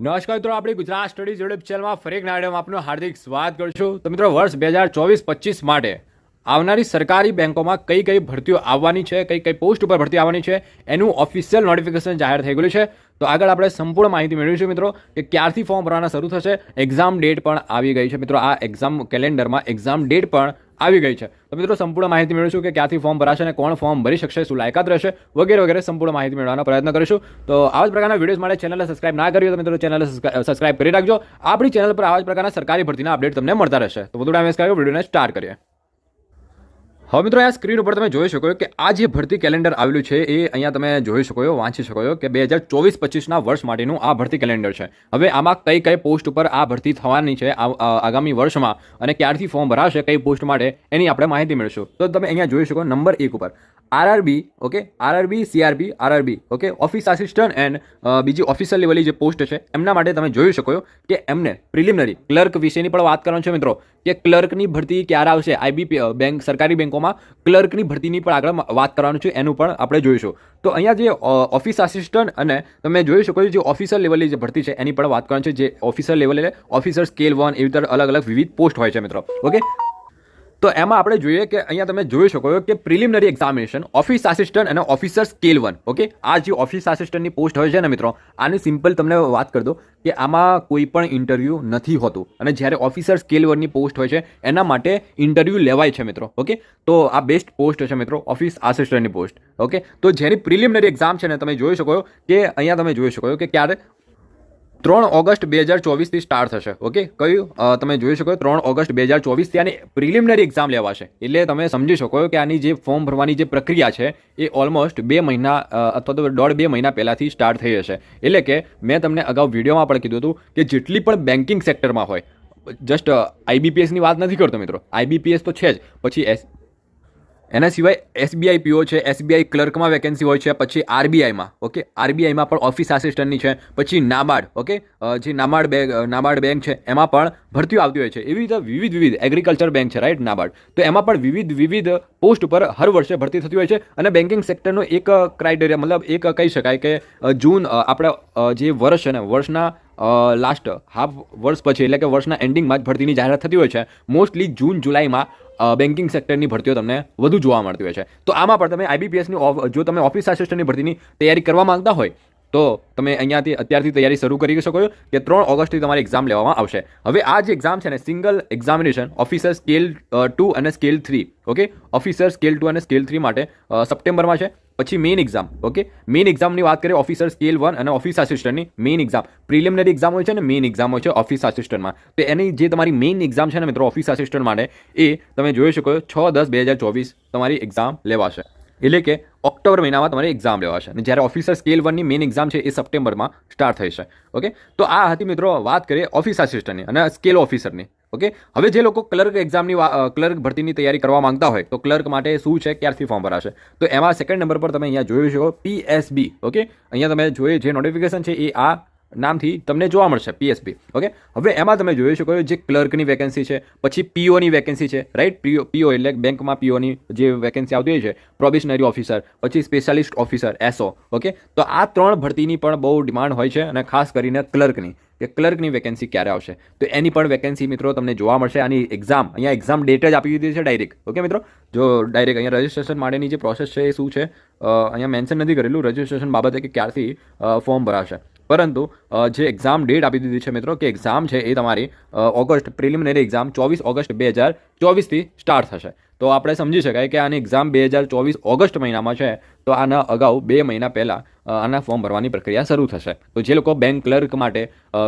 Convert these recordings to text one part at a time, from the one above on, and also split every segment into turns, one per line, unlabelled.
નમસ્કાર મિત્રો, આપણી ગુજરાત સ્ટડીઝ યુટ્યુબ ચેનલમાં ફરી એક નાડેમાં આપનું હાર્દિક સ્વાગત કરું છું. તો મિત્રો, વર્ષ બે હજાર ચોવીસ પચીસ માટે આવનારી સરકારી બેંકોમાં કઈ કઈ ભરતીઓ આવવાની છે, કઈ કઈ પોસ્ટ ઉપર ભરતી આવવાની છે, એનું ઓફિશિયલ નોટિફિકેશન જાહેર થઈ ગયું છે. તો આગળ આપણે સંપૂર્ણ માહિતી મેળવીશું મિત્રો, કે ક્યારથી ફોર્મ ભરવાના શરૂ થશે એક્ઝામ ડેટ પણ આવી ગઈ છે. મિત્રો, આ એક્ઝામ કેલેન્ડરમાં એક્ઝામ ડેટ પણ આવી ગઈ છે. તો મિત્રો, સંપૂર્ણ માહિતી મેળવીશું કે ક્યાંથી ફોર્મ ભરાશે અને કોણ ફોર્મ ભરી શકશે, શું લાયકાત રહેશે, વગેરે વગેરે સંપૂર્ણ માહિતી મેળવવાનો પ્રયત્ન કરીશું. તો આવા જ પ્રકારના વિડીયોઝ માટે ચેનલને સબસ્ક્રાઇબ ના કરી તો મિત્રો, ચેનલને સબસ્ક્રાઇબ કરી રાખજો. આપણી ચેનલ પર આવા જ પ્રકારના સરકારી ભરતીના અપડેટ તમને મળતા રહેશે. તો વધુ ટાઈમ વિડીયોને સ્ટાર્ટ કરીએ. હવે મિત્રો, આ સ્ક્રીન ઉપર તમે જોઈ શકો કે આ જે ભરતી કેલેન્ડર આવેલું છે, એ અહીંયા તમે જોઈ શકો છો, વાંચી શકો છો કે બે હજાર ચોવીસ પચીસના વર્ષ માટેનું આ ભરતી કેલેન્ડર છે. હવે આમાં કઈ કઈ પોસ્ટ ઉપર આ ભરતી થવાની છે આગામી વર્ષમાં અને ક્યારથી ફોર્મ ભરાશે, કઈ પોસ્ટ માટે, એની આપણે માહિતી મેળવીશું. તો તમે અહીંયા જોઈ શકો નંબર એક ઉપર. RRB okay RRB CRB RRB okay office assistant and બીજી ઓફિસર લેવલની જે પોસ્ટ છે, એમના માટે તમે જોઈ શકો કે એમને પ્રિલિમિનરી ક્લર્ક વિશેની પણ વાત કરવાનું છે મિત્રો, કે ક્લર્કની ભરતી ક્યારે આવશે? આઈબી બેંક સરકારી બેંકોમાં ક્લર્કની ભરતીની પણ આગળ વાત કરવાનું છે, એનું પણ આપણે જોઈશું. તો અહીંયા જે ઓફિસ આસિસ્ટન્ટ અને તમે જોઈ શકો જે ઓફિસર લેવલની જે ભરતી છે, એની પણ વાત કરવાની છે, જે ઓફિસર લેવલે ઓફિસર સ્કેલ વન એવી રીતે અલગ અલગ વિવિધ પોસ્ટ હોય છે મિત્રો ઓકે તો એમાં આપણે જોઈએ કે અહીંયા તમે જોઈ શકો કે પ્રિલિમિનરી એક્ઝામિનેશન ઓફિસ આસિસ્ટન્ટ અને ઓફિસર સ્કેલ વન ઓકે આ જે ઓફિસ આસિસ્ટન્ટની પોસ્ટ હોય છે ને મિત્રો, આની સિમ્પલ તમને વાત કરી દો કે આમાં કોઈ પણ ઇન્ટરવ્યૂ નથી હોતું. અને જ્યારે ઓફિસર સ્કેલ વનની પોસ્ટ હોય છે, એના માટે ઇન્ટરવ્યૂ લેવાય છે મિત્રો. ઓકે તો આ બેસ્ટ પોસ્ટ છે મિત્રો ઓફિસ આસિસ્ટન્ટની પોસ્ટ ઓકે તો જેની પ્રિલિમિનરી એક્ઝામ છે ને તમે જોઈ શકો કે અહીંયા તમે જોઈ શકો કે ક્યારે ત્રણ ઓગસ્ટ બે હજાર ચોવીસથી સ્ટાર્ટ થશે ઓકે કયું? તમે જોઈ શકો ત્રણ ઓગસ્ટ બે હજાર ચોવીસથી આની પ્રિલિમિનરી એક્ઝામ લેવાશે. એટલે તમે સમજી શકો કે આની જે ફોર્મ ભરવાની જે પ્રક્રિયા છે, એ ઓલમોસ્ટ બે મહિના અથવા તો દોઢ બે મહિના પહેલાંથી સ્ટાર્ટ થઈ હશે એટલે કે મેં તમને અગાઉ વિડીયોમાં પણ કીધું હતું કે જેટલી પણ બેન્કિંગ સેક્ટરમાં હોય જસ્ટ આઈબીપીએસની વાત નથી કરતો મિત્રો. આઈબીપીએસ તો છે જ. પછી એસ એના સિવાય એસબીઆઈ પીઓ છે એસબીઆઈ ક્લર્કમાં વેકેન્સી હોય છે, પછી આરબીઆઈમાં ઓકે આરબીઆઈમાં પણ ઓફિસ આસિસ્ટન્ટની છે, પછી નાબાર્ડ ઓકે જે નાબાર્ડ બેંક નાબાર્ડ બેંક છે, એમાં પણ ભરતીઓ આવતી હોય છે. એવી રીતે વિવિધ વિવિધ એગ્રીકલ્ચર બેંક છે રાઈટ નાબાર્ડ? તો એમાં પણ વિવિધ વિવિધ પોસ્ટ ઉપર હર વર્ષે ભરતી થતી હોય છે અને બેન્કિંગ સેક્ટરનો એક ક્રાઇટેરિયા મતલબ એક કહી શકાય કે જૂન આપણે જે વર્ષ છે ને, વર્ષના લાસ્ટ હાફ વર્ષ પછી, એટલે કે વર્ષના એન્ડિંગમાં જ ભરતીની જાહેરાત થતી હોય છે. મોસ્ટલી જૂન, જુલાઈમાં બેન્કિંગ સેક્ટરની ભરતીઓ તમને વધુ જોવા મળતી હોય છે. તો આમાં પણ તમે આઈબીપીએસની જો તમે ઓફિસ આસિસ્ટન્ટની ભરતીની તૈયારી કરવા માંગતા હોય, તો તમે અહીંયાથી અત્યારથી તૈયારી શરૂ કરી શકો છો કે ત્રણ ઓગસ્ટથી તમારી એક્ઝામ લેવામાં આવશે. હવે આ જે એક્ઝામ છે ને single examination officer scale two અને scale three okay officer scale two અને સ્કેલ થ્રી માટે સપ્ટેમ્બરમાં છે. પછી મેઇન એક્ઝામ ઓકે મેઇન એક્ઝામની વાત કરીએ ઓફિસર સ્કેલ વન અને ઓફિસ આસિસ્ટન્ટની મેઇન એક્ઝામ પ્રિલિમિનરી એક્ઝામ હોય છે ને મેઇન એક્ઝામ હોય છે ઓફિસ આસિસ્ટન્ટમાં તો એની જે તમારી મેઇન એક્ઝામ છે ને મિત્રો ઓફિસ આસિસ્ટન્ટ માટે, એ તમે જોઈ શકો છો, છ દસ બે હજાર ચોવીસ તમારી એક્ઝામ લેવાશે. એટલે કે ઓક્ટોબર મહિનામાં તમારે એક્ઝામ લેવાશે. અને જ્યારે ઓફિસર સ્કેલ વનની મેઇન એક્ઝામ છે, એ સપ્ટેમ્બરમાં સ્ટાર્ટ છે ઓકે તો આ હતી મિત્રો, વાત કરીએ ઓફિસ આસિસ્ટન્ટની અને સ્કેલ ઓફિસરની ઓકે? હવે જે લોકો ક્લર્ક એક્ઝામની ક્લર્ક ભરતીની તૈયારી કરવા માંગતા હોય, તો ક્લર્ક માટે શું છે? ક્યારથી ફોર્મ ભરાશે? તો એમાં સેકન્ડ નંબર પર તમે અહીંયા જોઈ શકો પીએસબી ઓકે? અહીંયા તમે જોઈએ જે નોટિફિકેશન છે એ આ નામથી તમને જોવા મળશે પીએસબી ઓકે હવે એમાં તમે જોઈ શકો જે ક્લર્કની વેકેન્સી છે, પછી પીઓની વેકેન્સી છે રાઈટ પીઓ પીઓ એટલે બેંકમાં પીઓની જે વેકેન્સી આવતી હોય છે પ્રોબિશનરી ઓફિસર પછી સ્પેશિયાલિસ્ટ ઓફિસર એસઓ ઓકે તો આ ત્રણ ભરતીની પણ બહુ ડિમાન્ડ હોય છે અને ખાસ કરીને ક્લર્કની કે ક્લર્કની વેકેન્સી ક્યારે આવશે? તો એની પણ વેકેન્સી મિત્રો તમને જોવા મળશે, આની એક્ઝામ અહીંયા એક્ઝામ ડેટ જ આપી દીધી છે ડાયરેક્ટ ઓકે મિત્રો? જો ડાયરેક્ટ અહીંયા રજિસ્ટ્રેશન માટેની જે પ્રોસેસ છે એ શું છે? અહીંયા મેન્શન નથી કરેલું રજિસ્ટ્રેશન બાબતે કે ક્યારથી ફોર્મ ભરાશે. પરંતુ જે એક્ઝામ ડેટ આપી દીધી છે મિત્રો, કે એક્ઝામ છે એ તમારી ઓગસ્ટ પ્રિલિમિનરી એક્ઝામ ચોવીસ ઓગસ્ટ બે હજાર ચોવીસથી સ્ટાર્ટ થશે. તો આપણે સમજી શકાય કે આની એક્ઝામ બે હજાર ચોવીસ ઓગસ્ટ મહિનામાં છે, તો આના અગાઉ બે મહિના પહેલાં આના ફોર્મ ભરવાની પ્રક્રિયા શરૂ થશે. તો જે લોકો બેંક ક્લર્ક માટે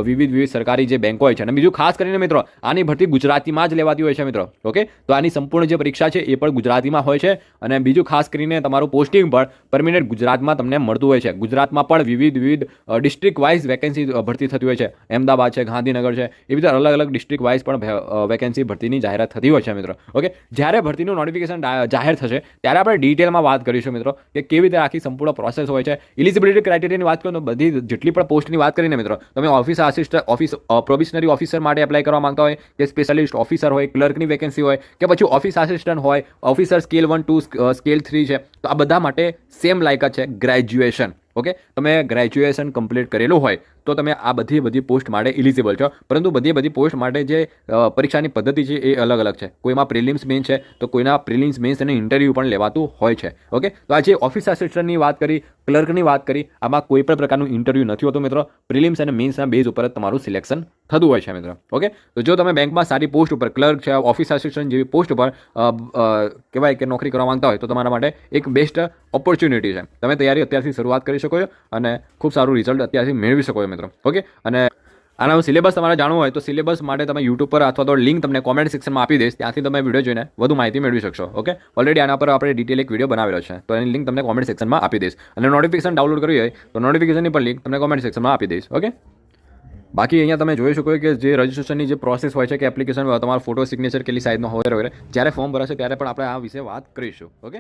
વિવિધ વિવિધ સરકારી જે બેંકો હોય છે, અને બીજું ખાસ કરીને મિત્રો, આની ભરતી ગુજરાતીમાં જ લેવાતી હોય છે મિત્રો ઓકે તો આની સંપૂર્ણ જે પરીક્ષા છે એ પણ ગુજરાતીમાં હોય છે, અને બીજું ખાસ કરીને તમારું પોસ્ટિંગ પણ પરમિનન્ટ ગુજરાતમાં તમને મળતું હોય છે. ગુજરાતમાં પણ વિવિધ વિવિધ ડિસ્ટ્રિક્ટ વાઇઝ વેકેન્સી ભરતી થતી હોય છે. અમદાવાદ છે, ગાંધીનગર છે એ રીતે અલગ અલગ ડિસ્ટ્રિક્ટ વાઇઝ પણ વેકેન્સી ભરતીની જાહેરાત થતી હોય છે મિત્રો ઓકે જ્યારે ભરતીનું નોટિફિકેશન જાહેર થશે. ત્યારે આપણે ડિટેલમાં વાત કરીશું મિત્રો, કે કેવી રીતે આખી સંપૂર્ણ પ્રોસેસ હોય છે. ઇલિજિબિલિટી ક્રાઇટેરિયાની વાત કરો તો બધી જેટલી પણ પોસ્ટની વાત કરીને મિત્રો, તમે office assist office probationary officer માટે એપ્લાય કરવા માંગતા હોય, કે સ્પેશિયાલિસ્ટ ઓફિસર હોય ક્લર્કની વેકેન્સી હોય, કે પછી ઓફિસ આસિસ્ટન્ટ હોય officer scale one two scale three છે, તો આ બધા માટે સેમ લાયકાત છે ગ્રેજ્યુએશન ઓકે? તમે ગ્રેજ્યુએશન કમ્પ્લીટ કરેલું હોય, તો તમે આ બધી બધી પોસ્ટ માટે ઇલિજિબલ છો. પરંતુ બધી બધી પોસ્ટ માટે જે પરીક્ષાની પદ્ધતિ છે એ અલગ અલગ છે. કોઈમાં પ્રિલિમ્સ મેન્સ છે, તો કોઈના પ્રિલિમ્સ મેન્સ અને ઇન્ટરવ્યૂ પણ લેવાતું હોય છે. ઓકે? તો આજે ઓફિસ આસિસ્ટન્ટની વાત કરી ક્લર્કની વાત કરી, આમાં કોઈ પણ પ્રકારનું ઇન્ટરવ્યૂ નથી હોતું મિત્રો. પ્રિલિમ્સ અને મેઇન્સના બેઝ ઉપર જ તમારું સિલેક્શન થતું હોય છે મિત્રો. ઓકે તો જો તમે બેંકમાં સારી પોસ્ટ ઉપર ક્લર્ક છે ઓફિસ આસિસ્ટન્ટ જેવી પોસ્ટ ઉપર કહેવાય કે નોકરી કરવા માંગતા હોય, તો તમારા માટે એક બેસ્ટ ઓપોર્ચ્યુનિટી છે. તમે તૈયારી અત્યારથી શરૂઆત કરી શકો છો અને ખૂબ સારું રિઝલ્ટ અત્યારથી મેળવી શકો છો મિત્રો. ઓકે અને આના સિલેબસ તમારે જાણવું હોય તો સિલેબસ માટે તમે યુટ્યુબ પર અથવા તો લિંક તમને કોમેન્ટ સેક્શનમાં આપી દઈશ. ત્યાંથી તમે વીડિયો જોઈને વધુ માહિતી મેળવી શકશો. ઓકે ઓલરેડી આના પર આપણે ડિટેલ એક વીડિયો બનાવેલો છે. તો એની લિંક તમને કોમેન્ટ સેક્શનમાં આપી દઈશ. અને નોટિફિકેશન ડાઉનલોડ કરવી હોય તો નોટિફિકેશનની પણ લિંક તમને કોમેન્ટ સેક્શનમાં આપી દઈશ. ઓકે બાકી અહીંયા તમે જોઈ શકો કે જે રજિસ્ટ્રેશનની જે પ્રોસેસ હોય છે કે એપ્લિકેશન તમારો ફોટો સિગ્નેચર કેટલી સાઇઝનો હોય, વગેરે, જ્યારે ફોર્મ ભરાશે ત્યારે પણ આપણે આ વિશે વાત કરીશું. ઓકે